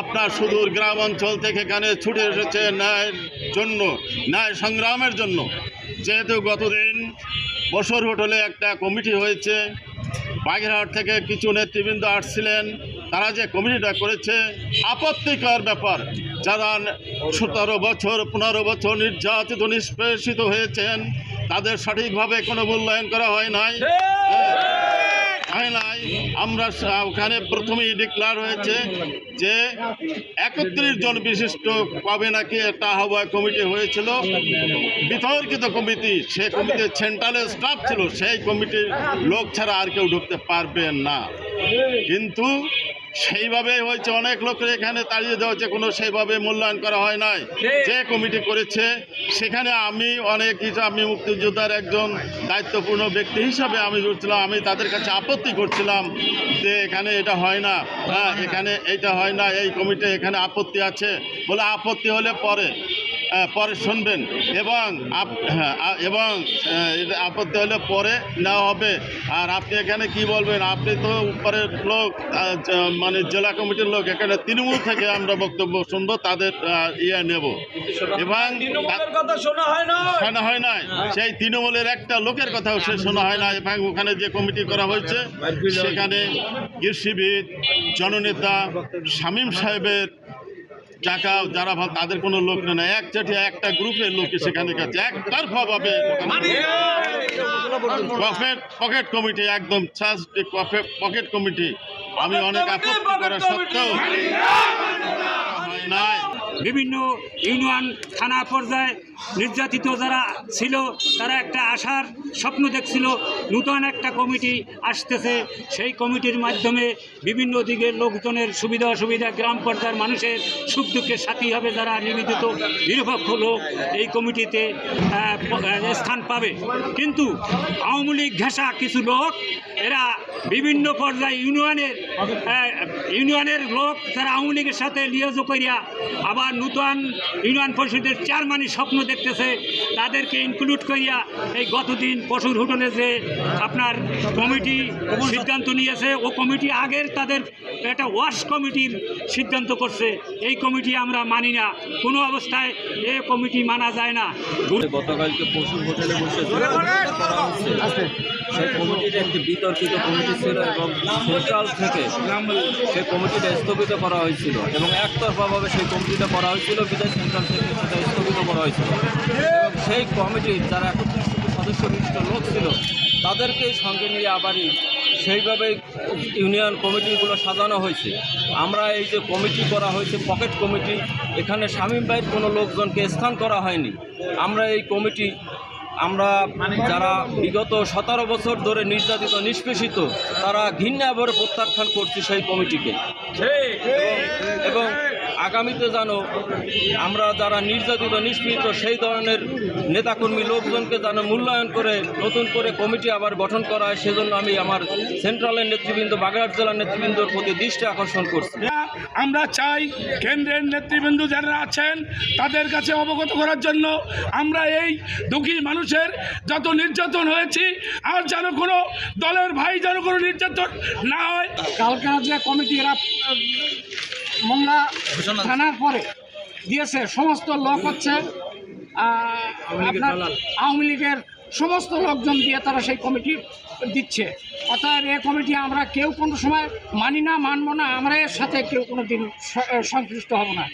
আপনার সুদূর গ্রাম অঞ্চল থেকে এখানে ছুটে এসেছে ন্যায়ের জন্য, ন্যায় সংগ্রামের জন্য। যেহেতু গতদিন বছর হোটেলে একটা কমিটি হয়েছে, বাগেরহাট থেকে কিছু নেতৃবৃন্দ আসছিলেন, তারা যে কমিটিটা করেছে, আপত্তিকর ব্যাপার। যারা সতেরো বছর, পনেরো বছর নির্যাতিত, নিষ্পেষিত হয়েছেন, তাদের সঠিকভাবে কোনো মূল্যায়ন করা হয় নাই। নাই। আমরা ওখানে প্রথমেই ডিক্লার হয়েছে যে একত্রিশ জন বিশিষ্ট কবে নাকি একটা আহ্বায়ক কমিটি হয়েছিল। বিতর্কিত কমিটি, সে কমিটির সেন্ট্রালের স্টাফ ছিল, সেই কমিটির লোক ছাড়া আর কেউ ঢুকতে পারবেন না। কিন্তু সেইভাবে হয়েছে, অনেক লোকের এখানে তাড়িয়ে দেওয়া হচ্ছে কোনো সেইভাবে মূল্যায়ন করা হয় নাই। যে কমিটি করেছে, সেখানে আমি অনেক হিসাবে আমি মুক্তিযোদ্ধার একজন দায়িত্বপূর্ণ ব্যক্তি হিসাবে আমি করছিলাম আমি তাদের কাছে আপত্তি করছিলাম যে এখানে এটা হয় না হ্যাঁ এখানে এটা হয় না, এই কমিটি এখানে আপত্তি আছে, বলে আপত্তি হলে পরে পরে শুনবেন। এবং হ্যাঁ, এবং এটা আপত্তি হলে পরে নেওয়া হবে। আর আপনি এখানে কি বলবেন? আপনি তো উপরের লোক মানে জেলা কমিটির লোক। এখানে তৃণমূল থেকে আমরা বক্তব্য শুনব তাদের ইয়ে নেব। এবং শোনা হয় না সেই তৃণমূলের একটা লোকের কথাও সে শোনা হয় না এবং ওখানে যে কমিটি করা হয়েছে সেখানে কৃষিবিদ জননেতা শামীম সাহেবের টাকা যারা ভাব তাদের কোনো লোক নেই। এক চাটিয়া একটা গ্রুপের লোক সেখানে গেছে। একতরফাভাবে পকেট পকেট কমিটি একদম পকেট কমিটি। আমি অনেক আপত্তি করা সত্ত্বেও হয় নাই। বিভিন্ন ইউনিয়ন থানা পর্যায়ে নির্যাতিত যারা ছিল, তারা একটা আশার স্বপ্ন দেখছিল, নূতন একটা কমিটি আসতেছে। সেই কমিটির মাধ্যমে বিভিন্ন দিকের লোকজনের সুবিধা অসুবিধা, গ্রাম পর্যায়ের মানুষের সুখ দুঃখের সাথী হবে যারা নিবেদিত নিরপেক্ষ লোক এই কমিটিতে স্থান পাবে। কিন্তু আওয়ামী লীগ ঘেঁষা কিছু লোক, এরা বিভিন্ন পর্যায়ে ইউনিয়নের ইউনিয়নের লোক, তারা আওয়ামী লীগের সাথে লিয়াজো করিয়া আবার নূতন ইউনিয়ন পরিষদের চেয়ারম্যানই স্বপ্ন দেখতেছে, তাদেরকে ইনক্লুড করিয়া এই গতদিন পশুর হোটেলে যে আপনার কমিটি সিদ্ধান্ত নিয়েছে, ও কমিটি আগের তাদের একটা ওয়াশ কমিটির সিদ্ধান্ত করছে। এই কমিটি আমরা মানি না। কোনো অবস্থায় এ কমিটি মানা যায় না। গতকালকে পশুর হোটেলে সেই কমিটির একটি বিতর্কিত কমিটি ছিল এবং সেন্ট্রাল থেকে সেই কমিটিটা স্থগিত করা হয়েছিল এবং একতরফাভাবে সেই কমিটিটা করা হয়েছিল, বিদায় সেন্ট্রাল থেকে সেটা স্থগিত করা হয়েছিল। এবং সেই কমিটির যারা একত্রিশ সদস্য বিশিষ্ট লোক ছিল তাদেরকেই সঙ্গে নিয়ে আবারই সেইভাবে ইউনিয়ন কমিটিগুলো সাজানো হয়েছে। আমরা এই যে কমিটি করা হয়েছে পকেট কমিটি এখানে শামীম ভাইয়ের কোনো লোকজনকে স্থান করা হয়নি। আমরা এই কমিটি আমরা যারা বিগত সতেরো বছর ধরে নির্যাতিত নিষ্পেষিত তারা ঘৃণা ভরে প্রত্যাখ্যান করছি সেই কমিটিকে। এবং আগামীতে যেন আমরা যারা নির্যাতিত নিষ্পীড়িত সেই ধরনের নেতাকর্মী লোকজনকে যেন মূল্যায়ন করে, নতুন করে কমিটি আবার গঠন করা হয়, সেজন্য আমি আমার সেন্ট্রালের নেতৃবৃন্দ, বাগেরহাট জেলার নেতৃবৃন্দর প্রতি দৃষ্টি আকর্ষণ করছি। আমরা চাই কেন্দ্রের নেতৃবৃন্দ যারা আছেন, তাদের কাছে অবগত করার জন্য আমরা এই দুঃখী মানুষের যত নির্যাতন হয়েছি, আর যেন কোনো দলের ভাই যেন কোনো নির্যাতন না হয়। কালকার যে কমিটি এরা আহ, থানার পরে দিয়েছে সমস্ত লোক হচ্ছে আপনার আওয়ামী লীগের সমস্ত লোকজন দিয়ে তারা সেই কমিটি দিচ্ছে। অতএব এ কমিটি আমরা কেউ কোনো সময় মানি না মানবো না আমরা এর সাথে কেউ কোনো দিন সংশ্লিষ্ট হব না।